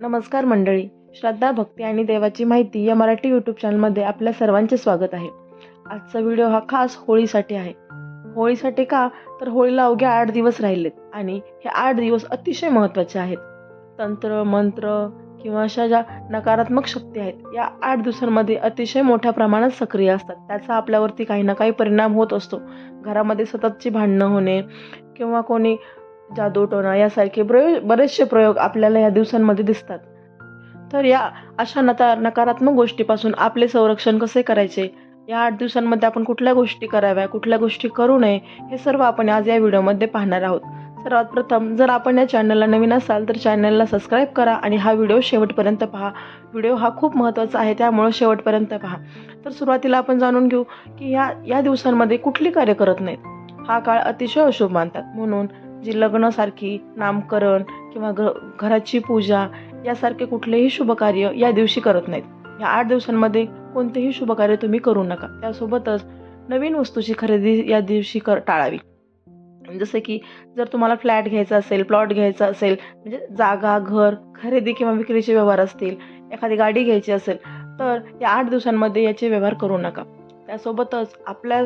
नमस्कार मंडळी. श्रद्धा भक्ती आणि देवाची माहिती या मराठी यूट्यूब चॅनलमध्ये आपल्या सर्वांचे स्वागत आहे. आजचा व्हिडिओ हा खास होळीसाठी आहे. होळीसाठी का? तर होळीला अवघे आठ दिवस राहिलेत आणि हे आठ दिवस अतिशय महत्त्वाचे आहेत. तंत्र मंत्र किंवा अशा ज्या नकारात्मक शक्ती आहेत या आठ दिवसांमध्ये अतिशय मोठ्या प्रमाणात सक्रिय असतात. त्याचा आपल्यावरती काही ना काही परिणाम होत असतो. घरामध्ये सततची भांडणं होणे किंवा कोणी जादूटोणा यासारखे प्रयोग बरेचसे प्रयोग आपल्याला या दिवसांमध्ये दिसतात. तर या अशा नता नकारात्मक गोष्टीपासून आपले संरक्षण कसे करायचे? या आठ दिवसांमध्ये आपण कुठल्या गोष्टी कराव्या कुठल्या गोष्टी करू नये हे सर्व आपण आज या व्हिडिओमध्ये पाहणार आहोत. सर्वात प्रथम जर आपण या चॅनलला नवीन असाल तर चॅनलला सबस्क्राईब करा आणि हा व्हिडिओ शेवटपर्यंत पहा. व्हिडिओ हा खूप महत्त्वाचा आहे त्यामुळं शेवटपर्यंत पहा. तर सुरुवातीला आपण जाणून घेऊ की या या दिवसांमध्ये कुठली कार्य करत नाहीत? हा काळ अतिशय अशुभ मानतात. म्हणून जी लग्नासारखी नामकरण किंवा घ घराची पूजा यासारखे कुठलेही शुभकार्य या दिवशी करत नाहीत. या आठ दिवसांमध्ये कोणतेही शुभकार्य तुम्ही करू नका. त्यासोबतच नवीन वस्तूची खरेदी या दिवशी कर टाळावी. जसं की जर तुम्हाला फ्लॅट घ्यायचा असेल प्लॉट घ्यायचा असेल म्हणजे जागा घर खरेदी किंवा विक्रीचे व्यवहार असतील एखादी गाडी घ्यायची असेल तर या आठ दिवसांमध्ये याचे व्यवहार करू नका. त्यासोबतच आपल्या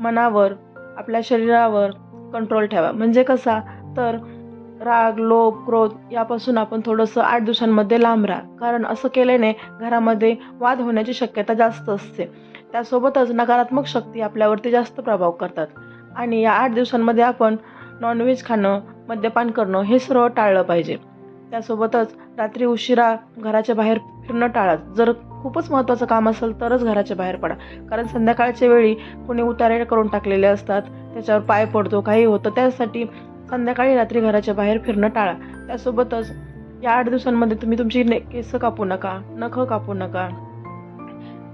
मनावर आपल्या शरीरावर कंट्रोल ठेवा. म्हणजे कसा? तर राग लोभ क्रोध यापासून आपण थोडंसं आठ दिवसांमध्ये लांब राहा. कारण असं केल्याने घरामध्ये वाद होण्याची शक्यता जास्त असते. त्यासोबतच नकारात्मक शक्ती आपल्यावरती जास्त प्रभाव करतात. आणि या आठ दिवसांमध्ये आपण नॉनव्हेज खाणं मद्यपान करणं हे सर्व टाळलं पाहिजे. त्यासोबतच रात्री उशिरा घराच्या बाहेर फिरणं टाळा जर खूपच महत्त्वाचं काम असेल तरच घराच्या बाहेर पडा. कारण संध्याकाळच्या वेळी कोणी उतारे करून टाकलेले असतात. त्याच्यावर पाय पडतो काही होतं. त्यासाठी संध्याकाळी रात्री घराच्या बाहेर फिरणं टाळा. त्यासोबतच या आठ दिवसांमध्ये तुम्ही तुमची ने केस कापू नका नखं कापू नका.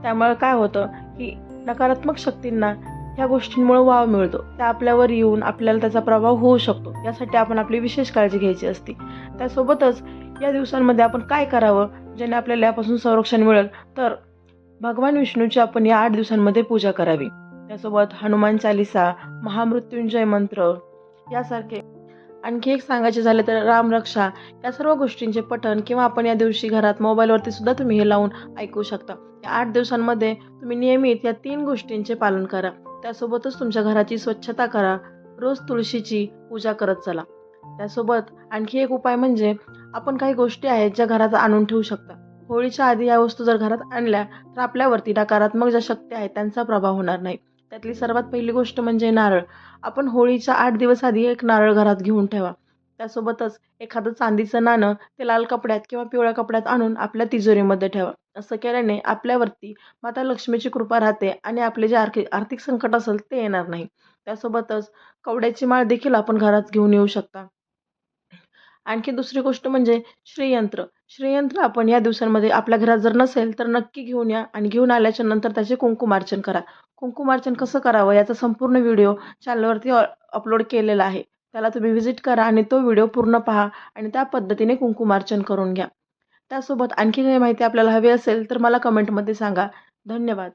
त्यामुळे काय होतं की नकारात्मक शक्तींना ह्या गोष्टींमुळे वाव मिळतो. त्या आपल्यावर येऊन आपल्याला त्याचा प्रभाव होऊ शकतो. यासाठी आपण आपली विशेष काळजी घ्यायची असते. त्यासोबतच या दिवसांमध्ये आपण काय करावं? ज्याने आपल्याला यापासून संरक्षण मिळेल? तर भगवान विष्णूची आपण या आठ दिवसांमध्ये पूजा करावी. त्यासोबत हनुमान चालिसा महामृत्युंजय मंत्र यासारखे आणखी एक सांगायचे झाले तर रामरक्षा या सर्व गोष्टींचे पठण किंवा आपण या दिवशी घरात मोबाईलवरती सुद्धा तुम्ही हे लावून ऐकू शकता. या आठ दिवसांमध्ये तुम्ही नियमित या तीन गोष्टींचे पालन करा. त्यासोबतच तुमच्या घराची स्वच्छता करा. रोज तुळशीची पूजा करत चला. त्यासोबत आणखी एक उपाय म्हणजे आपण काही गोष्टी आहेत ज्या घरात आणून ठेवू शकता. होळीच्या आधी या वस्तू जर घरात आणल्या तर आपल्यावरती नकारात्मक ज्या शक्ती आहेत त्यांचा प्रभाव होणार नाही. त्यातली सर्वात पहिली गोष्ट म्हणजे नारळ. आपण होळीच्या आठ दिवस आधी एक नारळ घरात घेऊन ठेवा. त्यासोबतच एखादं चांदीचं नाणं ते लाल कपड्यात किंवा पिवळ्या कपड्यात आणून आपल्या तिजोरीमध्ये ठेवा. असं केल्याने आपल्यावरती माता लक्ष्मीची कृपा राहते आणि आपले जे आर्थिक आर्थिक संकट असेल ते येणार नाही. त्यासोबतच कवड्याची माळ देखील आपण घरात घेऊन येऊ शकता. आणखी दुसरी गोष्ट म्हणजे श्रीयंत्र. श्रीयंत्र आपण या दिवसांमध्ये आपल्या घरात जर नसेल तर नक्की घेऊन या आणि घेऊन आल्याच्यानंतर त्याचे कुंकुमार्चन करा. कुंकुमार्चन कसं करावं याचा संपूर्ण व्हिडिओ चॅनलवरती अपलोड केलेला आहे. त्याला तुम्ही व्हिजिट करा आणि तो व्हिडिओ पूर्ण पहा आणि त्या पद्धतीने कुंकुमार्चन करून घ्या. त्यासोबत आणखी काही माहिती आपल्याला हवी असेल तर मला कमेंटमध्ये सांगा. धन्यवाद.